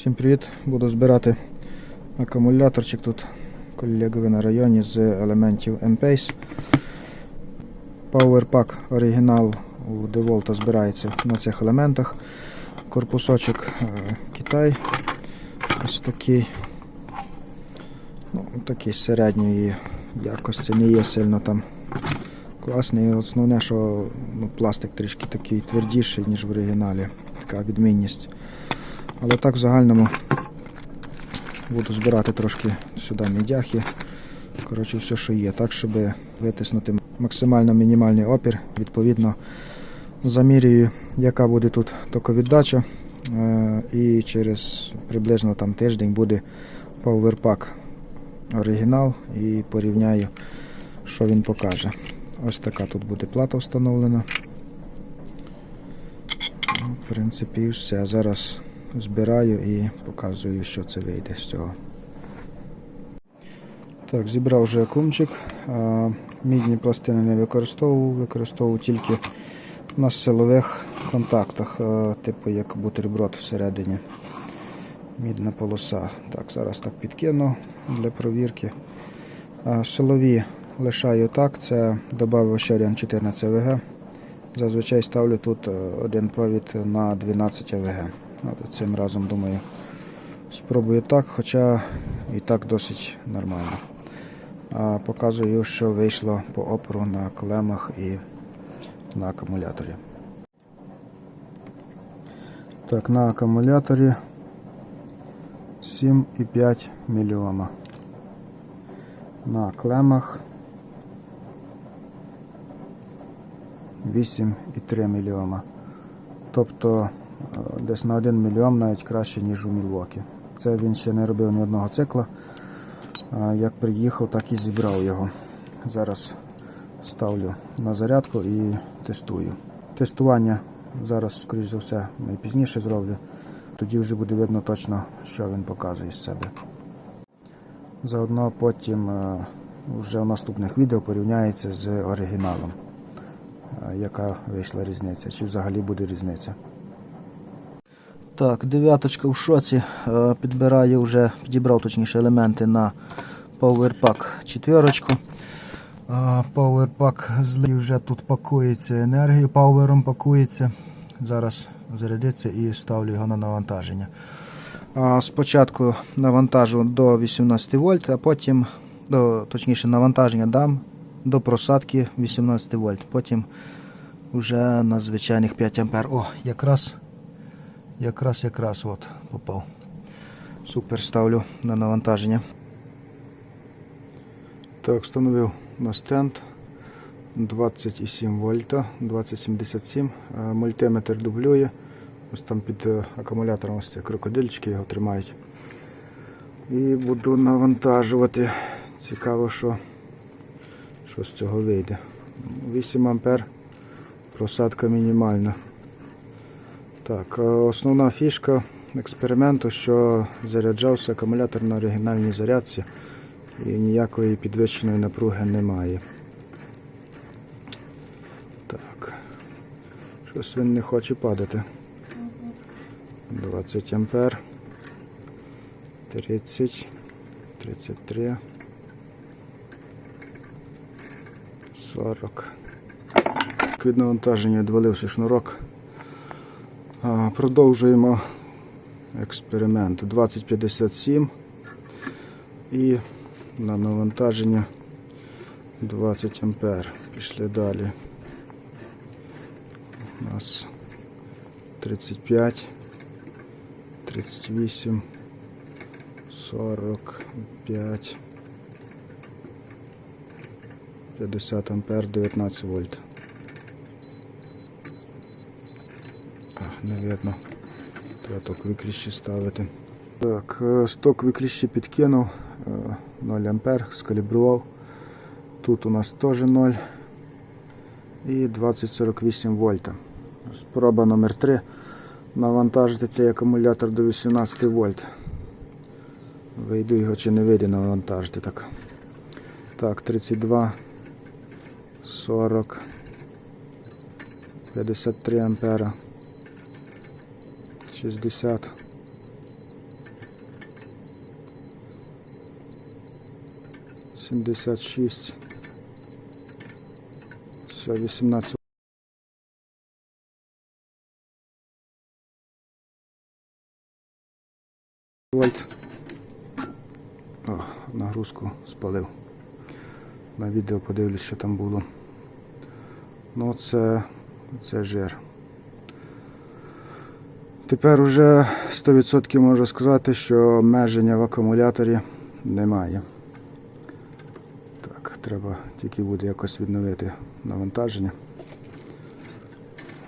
Всім привіт! Буду збирати акумуляторчик тут колегові на районі з елементів M-Pace. Powerpack оригінал у DeWalt збирається на цих елементах. Корпусочок е, Китай. Ось такий. Ну, такий середньої якості, не є сильно там класний. Основне, що ну, пластик трішки такий твердіший, ніж в оригіналі. Така відмінність. Але так в загальному буду збирати трошки сюди мідяхи. Коротше, все, що є, так, щоб витиснути максимально мінімальний опір. Відповідно, замірюю, яка буде тут токовіддача. Е, І через приблизно там тиждень буде Powerpack оригінал і порівняю, що він покаже. Ось така тут буде плата встановлена. Ну, В принципі, все. Зараз збираю і показую, що це вийде з цього. Так, зібрав вже акумчик. А, Мідні пластини не використовував, використовував тільки на силових контактах, типу як бутерброд всередині. Мідна полоса. Так, зараз так підкину для провірки. Силові лишаю так, це додав Sharian 14 АВГ. Зазвичай ставлю тут е, один провід на 12 АВГ. От цим разом думаю, спробую так, хоча і так досить нормально. А показую, що вийшло по опору на клемах і на акумуляторі. Так, на акумуляторі 7,5 мільйома. На клемах 8,3 мільйома. Тобто десь на 1 мільйон навіть краще, ніж у Мілвокі. Це він ще не робив ні одного цикла. Як приїхав, так і зібрав його. Зараз ставлю на зарядку і тестую. Тестування зараз, скоріш за все, найпізніше зроблю. Тоді вже буде видно точно, що він показує з себе. Заодно потім е, вже в наступних відео порівняється з оригіналом. Е, Яка вийшла різниця, чи взагалі буде різниця. Так, дев'яточка в шоці. Е, Підбираю вже, підібрав точніше елементи на Powerpack четверочку. Е, Powerpack злий вже тут пакується енергію, пауером пакується. Зараз зарядиться і ставлю його на навантаження. Спочатку навантажу до 18 вольт, а потім, до, точніше, навантаження дам до просадки 18 вольт. Потім вже на звичайних 5 ампер. О, якраз, якраз, якраз от попав. Супер ставлю на навантаження. Так, встановив на стенд 27 вольта, 2077. Е, Мультиметр дублює. Ось там під е, акумулятором ось ці крокодильчики його тримають. І буду навантажувати. Цікаво, що, що з цього вийде. 8 ампер, просадка мінімальна. Так, е, основна фішка експерименту, що заряджався акумулятор на оригінальній зарядці і ніякої підвищеної напруги немає. Так, щось він не хоче падати. 20 ампер, 30, 33, 40. Від навантаження відвалився шнурок. Продовжуємо експеримент. 2057 і на навантаження 20 ампер. Пішли далі. У нас 35, 38, 45, 50 ампер, 19 вольт. Так, не видно. Треба ток виключі ставити. Так, е, сток виключі підкинув, е, 0 ампер, скалібрував. Тут у нас теж 0 і 2048 вольта. Спроба номер 3 навантажити цей акумулятор до 18 вольт. Вийду його чи не вийде навантажити так. Так, 32, 40, 53 ампера, 60. Сімдесят шість. Все, вісімнадцять. Вольт. О, нагрузку спалив. На відео подивлюсь, що там було. Ну це, це жир. Тепер уже 100% можу сказати, що меження в акумуляторі немає. Так, треба тільки буде якось відновити навантаження.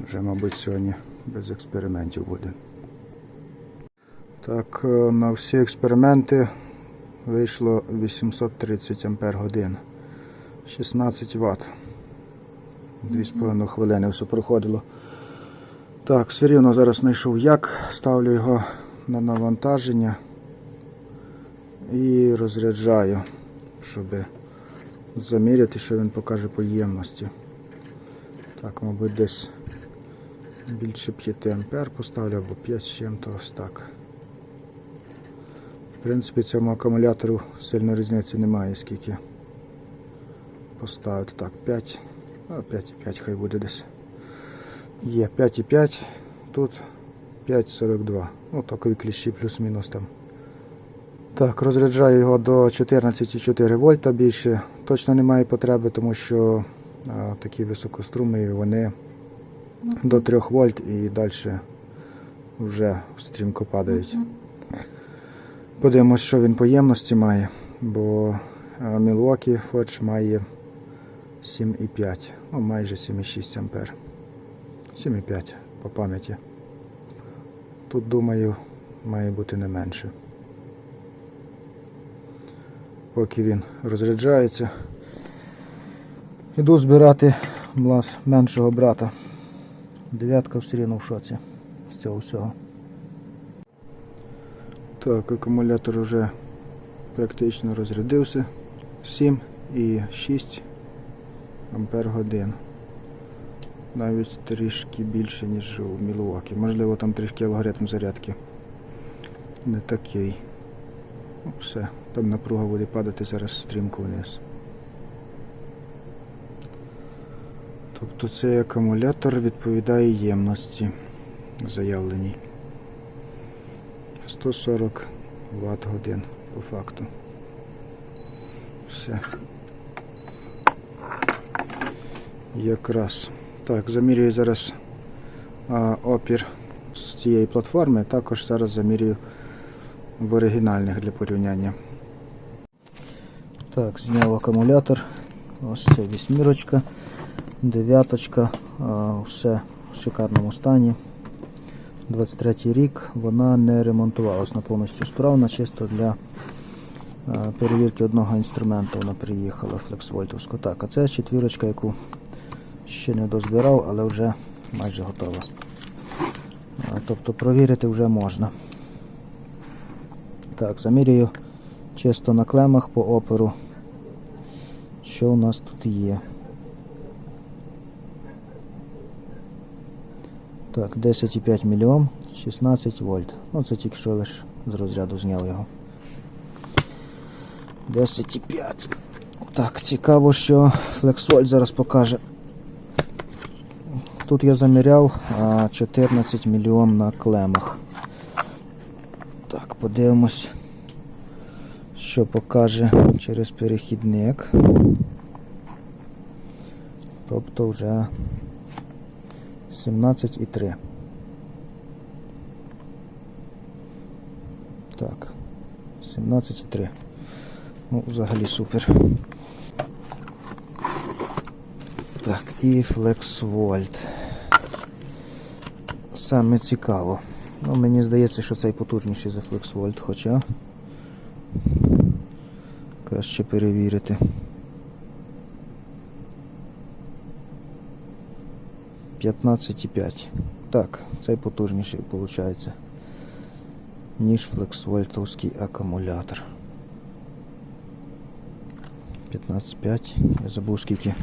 Вже, мабуть, сьогодні без експериментів буде. Так, е, на всі експерименти вийшло 830 ампер годин. 16 Вт. 2,5 хвилини все проходило. Так, все рівно зараз знайшов як, ставлю його на навантаження і розряджаю, щоб заміряти, що він покаже по ємності. Так, мабуть, десь більше 5 ампер поставлю або 5 з чим-то ось так. В принципі, цьому акумулятору сильно різниці немає, скільки поставити. Так, 5, а 5,5 хай буде десь. Є 5,5, тут 5,42. Ну, такові кліщі плюс-мінус там. Так, розряджаю його до 14,4 вольта більше. Точно немає потреби, тому що а, такі високоструми вони до 3 вольт і далі вже стрімко падають. Подивимось, що він по ємності має, бо Milwaukee Forge має 7,5, ну майже 7,6 ампер. 7,5 по пам'яті. Тут, думаю, має бути не менше. Поки він розряджається. Іду збирати млас меншого брата. Дев'ятка все рівно в шоці з цього всього. Так, акумулятор вже практично розрядився. 7 і 6 ампер годин. Навіть трішки більше, ніж у Мілуокі. Можливо, там трішки алгоритм зарядки не такий. Ну, все, там напруга буде падати зараз стрімко вниз. Тобто цей акумулятор відповідає ємності заявленій. 140 Вт годин по факту. Все. Якраз. Так, замірюю зараз а, опір з цієї платформи, також зараз замірюю в оригінальних для порівняння. Так, зняв акумулятор. Ось це вісьмірочка, дев'яточка, все в шикарному стані. 23 рік вона не ремонтувалась на повністю справна, чисто для перевірки одного інструменту вона приїхала флексвольтовську. Так, а це четвірочка, яку ще не дозбирав, але вже майже готова. Тобто провірити вже можна. Так, замірюю чисто на клемах по оперу. Що у нас тут є? Так, 10,5 мільйон, 16 вольт. Ну це тільки що лише з розряду зняв його. 10,5. Так, цікаво, що FlexVolt зараз покаже. Тут я заміряв 14 мільйон на клемах. Так, подивимось, що покаже через перехідник. Тобто вже 17,3. Так, 17,3. Ну, взагалі супер. Так, і FlexVolt. Саме цікаво. Ну, мені здається, що цей потужніший за FlexVolt, хоча краще перевірити. П'ятнадцять і п'ять. Так, цей потужніший виходить, ніж флексвольтовський акумулятор. 15,5. Я забув скільки.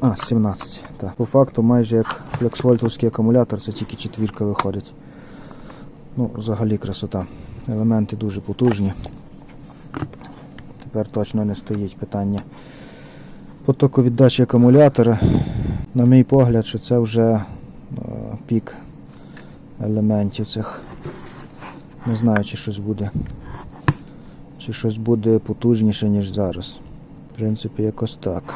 А, 17. Так. По факту майже як флексвольтовський акумулятор, це тільки четвірка виходить. Ну, взагалі красота. Елементи дуже потужні. тепер точно не стоїть питання. Потоку віддачі акумулятора. На мій погляд, що це вже е, пік елементів цих. Не знаю, чи щось буде. Чи щось буде потужніше, ніж зараз. В принципі, якось так.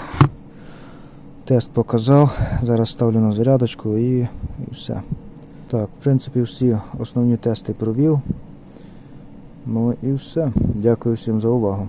Тест показав. Зараз ставлю на зарядочку і, і все. Так, в принципі, всі основні тести провів. Ну і все. Дякую всім за увагу.